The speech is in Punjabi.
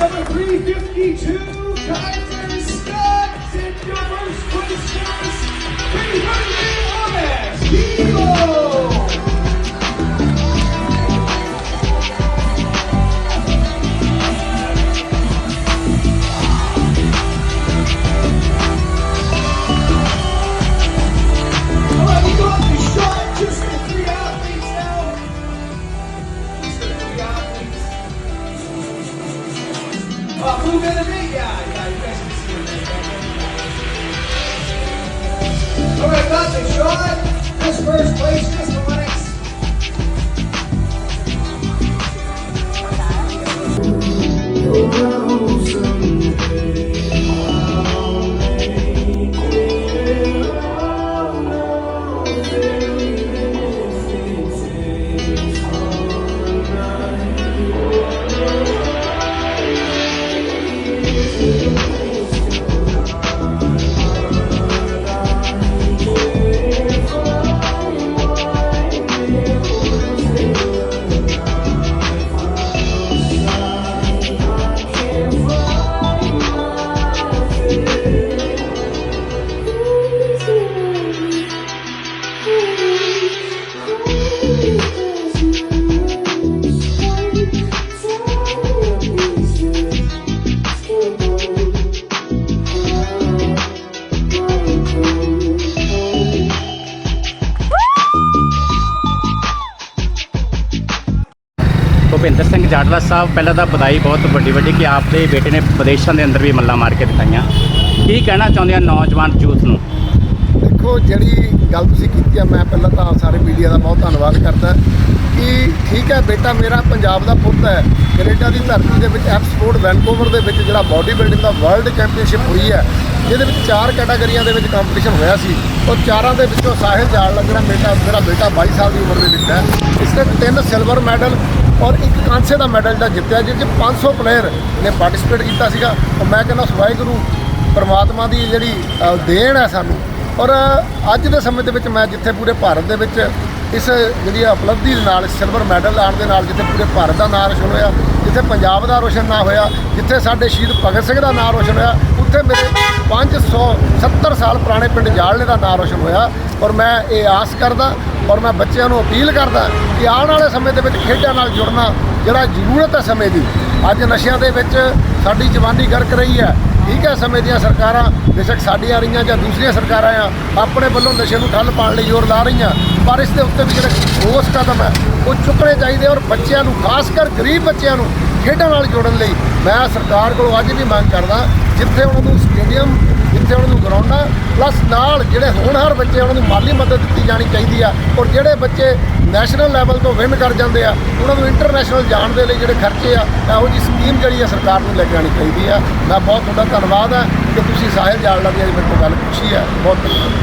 number 352, Kaiser Who's guys. All right, Sean. This first place, this Bhupinder Singh ਜਾਟਵਾ ਸਾਹਿਬ, ਪਹਿਲਾਂ ਤਾਂ ਵਧਾਈ ਬਹੁਤ ਵੱਡੀ ਵੱਡੀ ਕਿ ਆਪ ਦੇ ਬੇਟੇ ਨੇ ਵਿਦੇਸ਼ਾਂ ਦੇ ਅੰਦਰ ਵੀ ਮੱਲਾ ਮਾਰ ਕੇ ਦਿਖਾਈਆਂ। ਕੀ ਕਹਿਣਾ ਚਾਹੁੰਦੇ ਆ ਨੌਜਵਾਨ ਯੂਥ ਨੂੰ? ਦੇਖੋ, ਜਿਹੜੀ ਗੱਲ ਤੁਸੀਂ ਕੀਤੀ ਆ, ਮੈਂ ਪਹਿਲਾਂ ਤਾਂ ਸਾਰੇ ਮੀਡੀਆ ਦਾ ਬਹੁਤ ਧੰਨਵਾਦ ਕਰਦਾ ਕਿ ਠੀਕ ਹੈ ਬੇਟਾ ਮੇਰਾ ਪੰਜਾਬ ਦਾ ਪੁੱਤ ਹੈ। ਕੈਨੇਡਾ ਦੀ ਧਰਤੀ ਦੇ ਵਿੱਚ ਐਪਸਪੋਰਟ ਵੈਨਕੂਵਰ ਦੇ ਵਿੱਚ ਜਿਹੜਾ ਬਾਡੀ ਬਿਲਡਿੰਗ ਦਾ ਵਰਲਡ ਚੈਂਪੀਅਨਸ਼ਿਪ ਹੋਈ ਹੈ, ਜਿਹਦੇ ਵਿੱਚ ਚਾਰ ਕੈਟਾਗਰੀਆਂ ਦੇ ਵਿੱਚ ਕੰਪੀਟੀਸ਼ਨ ਹੋਇਆ ਸੀ। ਉਹ ਚਾਰਾਂ ਦੇ ਵਿੱਚੋਂ ਸਾਹਿਲ ਜਾਣ ਲੱਗਣਾ ਜਿਹੜਾ ਬੇਟਾ ਮੇਰਾ ਬੇਟਾ 22 ਸਾਲ ਦੀ ਉਮਰ ਦੇ ਵਿੱਚ ਹੈ। ਇਸਨੇ ਤਿੰਨ ਸਿਲਵਰ ਮੈਡਲ ਔਰ ਇੱਕ ਕਾਂਸੇ ਦਾ ਮੈਡਲ ਜਿਹੜਾ ਜਿੱਤਿਆ, ਜਿਹਦੇ 'ਚ 500 ਪਲੇਅਰ ਨੇ ਪਾਰਟਿਸਿਪੇਟ ਕੀਤਾ ਸੀਗਾ। ਔਰ ਮੈਂ ਕਹਿੰਦਾ ਵਾਹਿਗੁਰੂ ਪਰਮਾਤਮਾ ਦੀ ਜਿਹੜੀ ਦੇਣ ਹੈ ਸਾਨੂੰ। ਔਰ ਅੱਜ ਦੇ ਸਮੇਂ ਦੇ ਵਿੱਚ ਮੈਂ ਜਿੱਥੇ ਪੂਰੇ ਭਾਰਤ ਦੇ ਵਿੱਚ ਇਸ ਜਿਹੜੀ ਉਪਲਬਧੀ ਦੇ ਨਾਲ ਸਿਲਵਰ ਮੈਡਲ ਆਉਣ ਦੇ ਨਾਲ ਜਿੱਥੇ ਪੂਰੇ ਭਾਰਤ ਦਾ ਨਾਮ ਰੋਸ਼ਨ ਹੋਇਆ, ਜਿੱਥੇ ਪੰਜਾਬ ਦਾ ਰੋਸ਼ਨ ਨਾ ਹੋਇਆ, ਜਿੱਥੇ ਸਾਡੇ ਸ਼ਹੀਦ ਭਗਤ ਸਿੰਘ ਦਾ ਨਾਮ ਰੋਸ਼ਨ ਹੋਇਆ, ਉੱਥੇ ਮੇਰੇ 570 ਸਾਲ ਪੁਰਾਣੇ ਪਿੰਡ ਜਾਲਨੇ ਦਾ ਨਾਮ ਰੋਸ਼ਨ ਹੋਇਆ ਔਰ ਮੈਂ ਇਹ ਆਸ ਕਰਦਾ ਔਰ ਮੈਂ ਬੱਚਿਆਂ ਨੂੰ ਅਪੀਲ ਕਰਦਾ ਕਿ ਆਉਣ ਵਾਲੇ ਸਮੇਂ ਦੇ ਵਿੱਚ ਖੇਡਾਂ ਨਾਲ ਜੁੜਨਾ ਜਿਹੜਾ ਜ਼ਰੂਰਤ ਹੈ ਸਮੇਂ ਦੀ, ਅੱਜ ਨਸ਼ਿਆਂ ਦੇ ਵਿੱਚ ਸਾਡੀ ਜਵਾਨੀ ਗਰਕ ਰਹੀ ਹੈ ਠੀਕ ਹੈ, ਸਮੇਂ ਦੀਆਂ ਸਰਕਾਰਾਂ, ਬੇਸ਼ੱਕ ਸਾਡੀਆਂ ਆ ਰਹੀਆਂ ਜਾਂ ਦੂਸਰੀਆਂ ਸਰਕਾਰਾਂ ਆ, ਆਪਣੇ ਵੱਲੋਂ ਨਸ਼ੇ ਨੂੰ ਠੱਲ ਪਾਉਣ ਲਈ ਜ਼ੋਰ ਲਾ ਰਹੀਆਂ। ਪਰ ਇਸ ਦੇ ਉੱਤੇ ਵੀ ਜਿਹੜੇ ਠੋਸ ਕਦਮ ਹੈ ਉਹ ਚੁੱਕਣੇ ਚਾਹੀਦੇ ਔਰ ਬੱਚਿਆਂ ਨੂੰ, ਖਾਸ ਕਰ ਗਰੀਬ ਬੱਚਿਆਂ ਨੂੰ ਖੇਡਾਂ ਨਾਲ ਜੋੜਨ ਲਈ ਮੈਂ ਸਰਕਾਰ ਕੋਲੋਂ ਅੱਜ ਵੀ ਮੰਗ ਕਰਦਾ, ਜਿੱਥੇ ਉਹਨਾਂ ਨੂੰ ਸਟੇਡੀਅਮ ਜਿੱਥੇ ਉਹਨਾਂ ਨੂੰ ਗਰਾਊਂਡਾਂ ਪਲੱਸ ਨਾਲ ਜਿਹੜੇ ਹੋਣਹਾਰ ਬੱਚੇ ਉਹਨਾਂ ਨੂੰ ਮਾਲੀ ਮਦਦ ਦਿੱਤੀ ਜਾਣੀ ਚਾਹੀਦੀ ਆ ਔਰ ਜਿਹੜੇ ਬੱਚੇ ਨੈਸ਼ਨਲ ਲੈਵਲ ਤੋਂ ਵਿਨ ਕਰ ਜਾਂਦੇ ਆ, ਉਹਨਾਂ ਨੂੰ ਇੰਟਰਨੈਸ਼ਨਲ ਜਾਣ ਦੇ ਲਈ ਜਿਹੜੇ ਖਰਚੇ ਆ, ਇਹੋ ਜੀ ਸਕੀਮ ਜਿਹੜੀ ਆ ਸਰਕਾਰ ਨੂੰ ਲੈ ਕੇ ਆਉਣੀ ਚਾਹੀਦੀ ਆ। ਮੈਂ ਬਹੁਤ ਤੁਹਾਡਾ ਧੰਨਵਾਦ ਆ ਕਿ ਤੁਸੀਂ ਸਾਹਿਲ ਜਾਲੜਾ ਦੀ ਅੱਜ ਮੇਰੇ ਕੋਲ ਗੱਲ ਪੁੱਛੀ ਆ। ਬਹੁਤ ਧੰਨਵਾਦ।